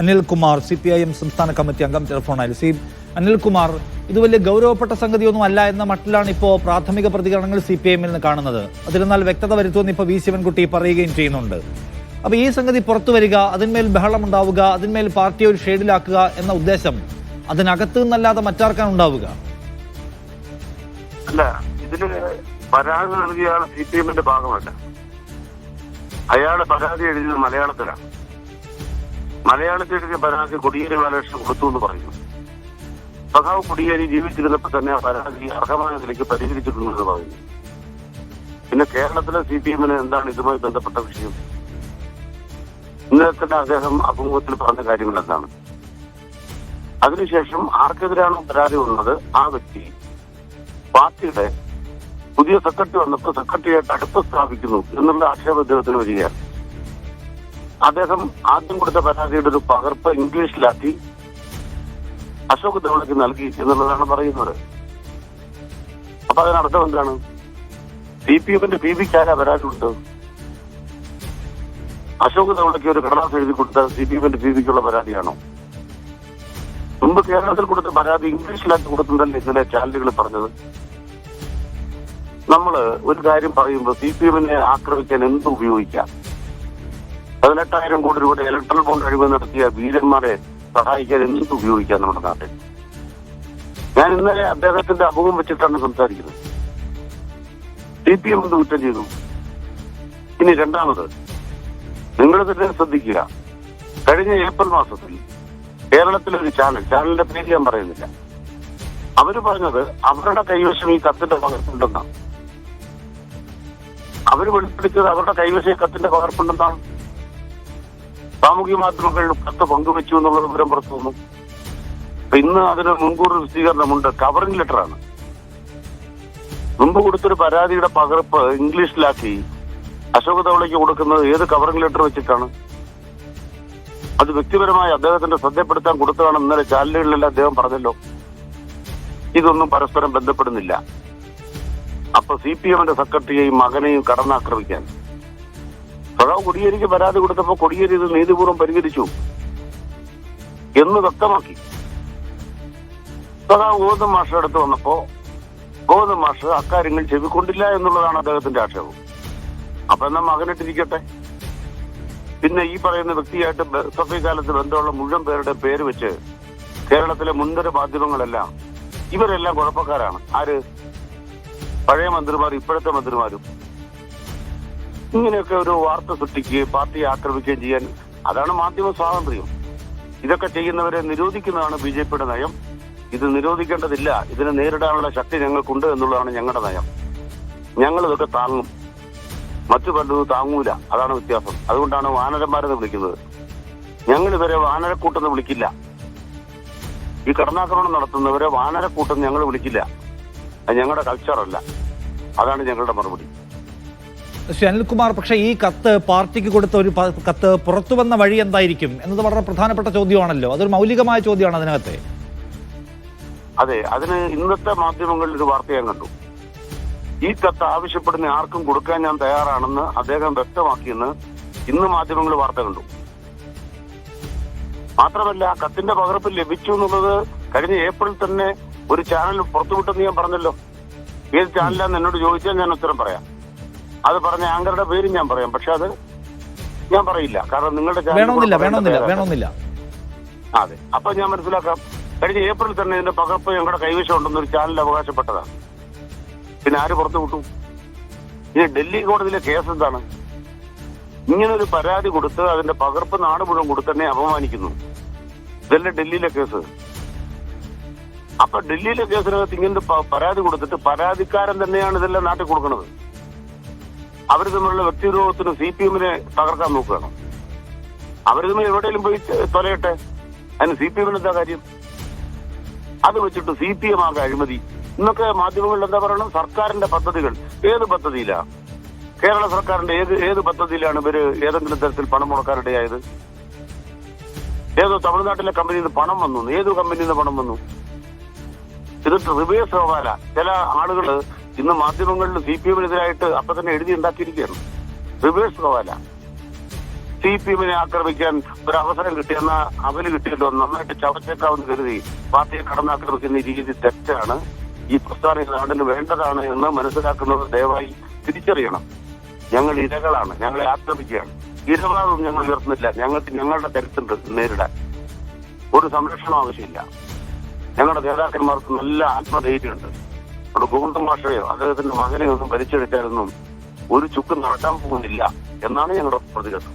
Anilkumar C P I M സംസ്ഥാന committee അംഗം ടെലിഫോണായി സി അനിൽകുമാർ ഇത് വലിയ ഗൗരവപ്പെട്ട സംഗതിയൊന്നും അല്ല എന്ന മട്ടിലാണ് ഇപ്പോൾ പ്രാഥമിക പ്രതികരണങ്ങൾ സി പി എമ്മിൽ നിന്ന് കാണുന്നത്. അതിരുന്നാൽ വ്യക്തത വരുത്തുമെന്ന് ഇപ്പോൾ വി ശിവൻകുട്ടി പറയുകയും ചെയ്യുന്നുണ്ട്. അപ്പൊ ഈ സംഗതി പുറത്തു വരിക അതിന്മേൽ ബഹളം ഉണ്ടാവുക അതിന്മേൽ പാർട്ടിയെ ഒരു ഷെയ്ഡിലാക്കുക എന്ന ഉദ്ദേശം അതിനകത്ത് നിന്നല്ലാതെ മറ്റാർക്കാണ് ഉണ്ടാവുക? അല്ല ഇതിന് പരാതി നൽകിയ സി പി എമ്മിന്റെ ഭാഗമല്ല. അയാൾ പരാതി എഴുതിയത് മലയാളത്തിലാണ്. മലയാളത്തിൽ എഴുതിയ പരാതി കൊടിയേരി ബാലകൃഷ്ണൻ കൊടുത്തു എന്ന് പറയുന്നു. സഖാവ് കൊടിയേരി ജീവിച്ചിരുന്നപ്പോൾ തന്നെ ആ പരാതി അർഹമായ നിലയ്ക്ക് പരിഹരിച്ചിട്ടുണ്ടെന്ന് പറയുന്നു. പിന്നെ കേരളത്തിലെ സി പി എമ്മിന് എന്താണ് ഇതുമായി ബന്ധപ്പെട്ട വിഷയം? ഇന്നലെ തന്നെ അദ്ദേഹം അഭിമുഖത്തിൽ പറഞ്ഞ കാര്യങ്ങൾ എന്താണ്? അതിനുശേഷം ആർക്കെതിരാണോ പരാതി ഉള്ളത് ആ വ്യക്തി പാർട്ടിയുടെ പുതിയ സെക്രട്ടറി വന്നപ്പോൾ സെക്രട്ടറിയായിട്ട് അടുപ്പ് സ്ഥാപിക്കുന്നു എന്നുള്ള ആക്ഷേപം അദ്ദേഹത്തിന് വരികയാണ്. അദ്ദേഹം ആദ്യം കൊടുത്ത പരാതിയുടെ ഒരു പകർപ്പ് ഇംഗ്ലീഷിലാക്കി അശോക് ധവളയ്ക്ക് നൽകി എന്നുള്ളതാണ് പറയുന്നത്. അപ്പൊ അതിനർത്ഥം എന്താണ്? സി പി എമ്മിന്റെ പി വിക്ക് ആരാ പരാതി കൊടുത്തത്? അശോക് ധവളയ്ക്ക് ഒരു കടലാസ് എഴുതി കൊടുത്ത സി പി എമ്മിന്റെ പി വിക്കുള്ള പരാതിയാണോ? മുമ്പ് കേരളത്തിൽ കൊടുത്ത പരാതി ഇംഗ്ലീഷിലാക്കി കൊടുക്കുന്നതല്ലേ ഇന്നലെ ചാനലുകൾ പറഞ്ഞത്? നമ്മൾ ഒരു കാര്യം പറയുമ്പോൾ സി പി എമ്മിനെ ആക്രമിക്കാൻ എന്ത് ഉപയോഗിക്കാം? പതിനെട്ടായിരം കോടി രൂപയുടെ ഇലക്ട്രൽ ബോണ്ട് അഴിവ് നടത്തിയ വീരന്മാരെ സഹായിക്കാൻ എന്ത് ഉപയോഗിക്കാം നമ്മുടെ നാട്ടിൽ. ഞാൻ ഇന്നലെ അദ്ദേഹത്തിന്റെ അമുഖം വെച്ചിട്ടാണ് സംസാരിക്കുന്നത്. സി പി എം കുറ്റം ചെയ്തു. ഇനി രണ്ടാമത് നിങ്ങൾ തന്നെ ശ്രദ്ധിക്കുക. കഴിഞ്ഞ ഏപ്രിൽ മാസത്തിൽ കേരളത്തിലെ ഒരു ചാനൽ ചാനലിന്റെ പേര് ഞാൻ പറയുന്നില്ല. അവർ പറഞ്ഞത് അവരുടെ കൈവശം ഈ കത്തിന്റെ പകർപ്പുണ്ടെന്നാണ്. അവർ വെളിപ്പെടുത്തിയത് അവരുടെ കൈവശം ഈ കത്തിന്റെ പകർപ്പുണ്ടെന്നാണ്. സാമൂഹ്യ മാധ്യമങ്ങളിൽ കത്ത് പങ്കുവെച്ചു എന്നുള്ള വിവരം പുറത്തു വന്നു. ഇന്ന് അതിന് മുൻകൂർ വിശദീകരണമുണ്ട് കവറിംഗ് ലെറ്ററാണ്. മുമ്പ് കൊടുത്തൊരു പരാതിയുടെ പകർപ്പ് ഇംഗ്ലീഷിലാക്കി അശോക് തവളയ്ക്ക് കൊടുക്കുന്നത് ഏത് കവറിംഗ് ലെറ്റർ വെച്ചിട്ടാണ്? അത് വ്യക്തിപരമായി അദ്ദേഹത്തിന്റെ ശ്രദ്ധപ്പെടുത്താൻ കൊടുത്തതാണ് ഇന്നലെ ചാനലുകളിലെല്ലാം അദ്ദേഹം പറഞ്ഞല്ലോ. ഇതൊന്നും പരസ്പരം ബന്ധപ്പെടുന്നില്ല. അപ്പൊ സി പി എമ്മിന്റെ സെക്രട്ടറിയെയും മകനെയും കടന്നാക്രമിക്കാൻ. സഖാവ് കൊടിയേരിക്ക് പരാതി കൊടുത്തപ്പോ കൊടിയേരി ഇത് നീതിപൂർവം പരിഹരിച്ചു എന്ന് വ്യക്തമാക്കി. സഖാവ് ഗോവിന്ദൻ മാഷ അടുത്ത് വന്നപ്പോ ഗോവിന്ദൻ മാഷ് അക്കാര്യങ്ങൾ ചെവിക്കൊണ്ടില്ല എന്നുള്ളതാണ് അദ്ദേഹത്തിന്റെ ആക്ഷേപം. അപ്പൊ എന്നാ മകനിട്ടിരിക്കട്ടെ പിന്നെ ഈ പറയുന്ന വ്യക്തിയായിട്ട് സഭ്യകാലത്ത് കാലത്ത് ബന്ധമുള്ള മുഴുവൻ പേരുടെ പേര് വെച്ച് കേരളത്തിലെ മുൻനിര മാധ്യമങ്ങളെല്ലാം ഇവരെല്ലാം കുഴപ്പക്കാരാണ്. ആര്? പഴയ മന്ത്രിമാർ ഇപ്പോഴത്തെ മന്ത്രിമാരും. ഇങ്ങനെയൊക്കെ ഒരു വാർത്ത സൃഷ്ടിക്കുകയും പാർട്ടിയെ ആക്രമിക്കുകയും ചെയ്യാൻ അതാണ് മാധ്യമ സ്വാതന്ത്ര്യം. ഇതൊക്കെ ചെയ്യുന്നവരെ നിരോധിക്കുന്നതാണ് ബി ജെ പിയുടെ നയം. ഇത് നിരോധിക്കേണ്ടതില്ല. ഇതിനെ നേരിടാനുള്ള ശക്തി ഞങ്ങൾക്കുണ്ട് എന്നുള്ളതാണ് ഞങ്ങളുടെ നയം. ഞങ്ങൾ ഇതൊക്കെ താങ്ങും. മറ്റു പലതും താങ്ങൂല. അതാണ് വ്യത്യാസം. അതുകൊണ്ടാണ് വാനരന്മാരെന്ന് വിളിക്കുന്നത്. ഞങ്ങൾ ഇവരെ വാനരക്കൂട്ടെന്ന് വിളിക്കില്ല. ഈ കടന്നാക്രമണം നടത്തുന്നവരെ വാനരക്കൂട്ടെന്ന് ഞങ്ങൾ വിളിക്കില്ല. അത് ഞങ്ങളുടെ കൾച്ചറല്ല അതാണ് ഞങ്ങളുടെ മറുപടി. ശ്രീ അനിൽകുമാർ പക്ഷേ ഈ കത്ത് പാർട്ടിക്ക് കൊടുത്ത ഒരു കത്ത് പുറത്തു വന്ന വഴി എന്തായിരിക്കും എന്നത് വളരെ പ്രധാനപ്പെട്ട ചോദ്യമാണല്ലോ. അതൊരു മൗലികമായ ചോദ്യമാണ് അതിനകത്തെ. അതെ അതിന് ഇന്നത്തെ മാധ്യമങ്ങളിൽ ഒരു വാർത്ത ഞാൻ കണ്ടു. ഈ കത്ത് ആവശ്യപ്പെടുന്ന ആർക്കും കൊടുക്കാൻ ഞാൻ തയ്യാറാണെന്ന് അദ്ദേഹം വ്യക്തമാക്കിയെന്ന് ഇന്ന് മാധ്യമങ്ങൾ വാർത്ത കണ്ടു. മാത്രമല്ല കത്തിന്റെ പകർപ്പ് ലഭിച്ചു എന്നുള്ളത് കഴിഞ്ഞ ഏപ്രിൽ തന്നെ ഒരു ചാനൽ പുറത്തുവിട്ടെന്ന് ഞാൻ പറഞ്ഞല്ലോ. ഏത് ചാനലാന്ന് എന്നോട് ചോദിച്ചാൽ ഞാൻ ഉത്തരം പറയാം. അത് പറഞ്ഞ ആങ്കറുടെ പേര് ഞാൻ പറയാം പക്ഷെ അത് ഞാൻ പറയില്ല. കാരണം നിങ്ങളുടെ വേണമെന്നില്ല വേണമെന്നില്ല വേണമെന്നില്ല. അതെ. അപ്പൊ ഞാൻ മനസ്സിലാക്കാം. കഴിഞ്ഞ ഏപ്രിൽ തന്നെ ഇതിന്റെ പകർപ്പ് ഞങ്ങളുടെ കൈവശം ഉണ്ടെന്ന് ഒരു ചാനൽ അവകാശപ്പെട്ടതാണ്. പിന്നെ ആര് പുറത്തു വിട്ടു? ഇനി ഡൽഹി കോടതിയിലെ കേസ് എന്താണ്? ഇങ്ങനെ ഒരു പരാതി കൊടുത്ത് അതിന്റെ പകർപ്പ് നാട് മുഴുവൻ കൊടുത്തന്നെ അപമാനിക്കുന്നു. ഇതല്ലേ ഡൽഹിയിലെ കേസ്. അപ്പൊ ഡൽഹിയിലെ കേസിനകത്ത് ഇങ്ങനെ പരാതി കൊടുത്തിട്ട് പരാതിക്കാരൻ തന്നെയാണ് ഇതെല്ലാം നാട്ടിൽ കൊടുക്കുന്നത്. അവർ തമ്മിലുള്ള വ്യക്തിവിരോധത്തിന് സി പി എമ്മിനെ തകർക്കാൻ നോക്കുകയാണ്. അവർ തമ്മിൽ എവിടെയെങ്കിലും പോയി തൊലയട്ടെ? അതിന് സി പി എമ്മിന് എന്താ കാര്യം? അത് വെച്ചിട്ട് സി പി എം ആകെ അഴിമതി. ഇന്നൊക്കെ മാധ്യമങ്ങളിൽ എന്താ പറയണം? സർക്കാരിന്റെ പദ്ധതികൾ. ഏത് പദ്ധതിയിലാ? കേരള സർക്കാരിന്റെ ഏത് ഏത് പദ്ധതിയിലാണ് ഇവർ ഏതെങ്കിലും തരത്തിൽ പണം മുടക്കാനിടയായത്? ഏതോ തമിഴ്നാട്ടിലെ കമ്പനിയിൽ നിന്ന് പണം വന്നു. ഏത് കമ്പനിയിൽ നിന്ന് പണം വന്നു? ഇത് റിവേഴ്സ് ഹവാല ചില ആളുകൾ ഇന്ന് മാധ്യമങ്ങളിൽ സി പി എമ്മിനെതിരായിട്ട് അപ്പൊ തന്നെ എഴുതി ഉണ്ടാക്കിയിരിക്കുകയാണ് റിവേഴ്സ് ഹവാല സി പി എമ്മിനെ ആക്രമിക്കാൻ ഒരു അവസരം കിട്ടിയെന്ന അവൽ കിട്ടിയല്ലോ. നന്നായിട്ട് ചവച്ചേക്കാവെന്ന് കരുതി പാർട്ടിയെ കടന്നാക്രമിക്കുന്ന രീതി തെറ്റാണ്. ഈ പ്രസ്ഥാനം നാടിന് വേണ്ടതാണ് എന്ന് മനസ്സിലാക്കുന്നത് ദയവായി തിരിച്ചറിയണം. ഞങ്ങൾ ഇരകളാണ്. ഞങ്ങളെ ആക്രമിക്കുകയാണ്. ഇരവാദം ഞങ്ങൾ ഉയർത്തുന്നില്ല. ഞങ്ങൾക്ക് ഞങ്ങളുടെ കരുത്തുണ്ട് നേരിടാൻ ഒരു സംരക്ഷണം ആവശ്യമില്ല. ഞങ്ങളുടെ നേതാക്കന്മാർക്ക് നല്ല ആത്മധൈര്യമുണ്ട്. അവിടെ ഗോവിന്ദ മാഷയോ അദ്ദേഹത്തിന്റെ മകനെ ഒന്നും ഒരു ചുക്ക് നടക്കാൻ പോകുന്നില്ല എന്നാണ് ഞങ്ങളുടെ പ്രതികരണം.